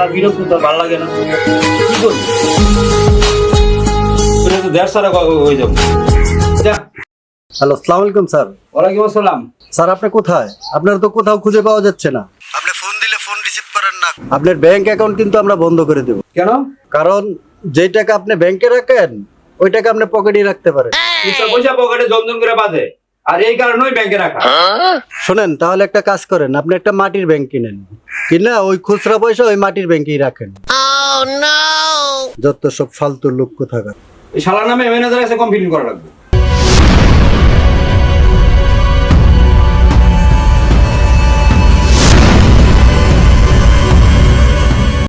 শালা বিরক্ত তোর ভালো লাগে না। কি করবি? তুই তো দেড় সারা হয়ে যাব যা। হ্যালো আসসালামু আলাইকুম স্যার। ওয়ালাইকুম আসসালাম। স্যার আপনি কোথায়? আপনার তো কোথাও খুঁজে পাওয়া যাচ্ছে না। আপনি ফোন দিলে ফোন রিসিভ করেন না। আপনার ব্যাংক অ্যাকাউন্ট কিন্তু আমরা বন্ধ করে দেব। কেন? কারণ যেই টাকা আপনি ব্যাংকে রাখেন ওই টাকা আপনি পকেটেই রাখতে পারেন। পয়সা পকেটে জমজম করে বাঁধে। আর এই কারণেই ব্যাংকে রাখা। শোনেন তাহলে একটা কাজ করেন আপনি একটা মাটির ব্যাংক কিনেন। কিনা ওই খুচরা পয়সা ওই মাটির ব্যাংকেই রাখেন। যত সব ফালতু লোক কোথাকার। এই শালা নামে ম্যানেজার এসে কমপ্লেন করা লাগবে।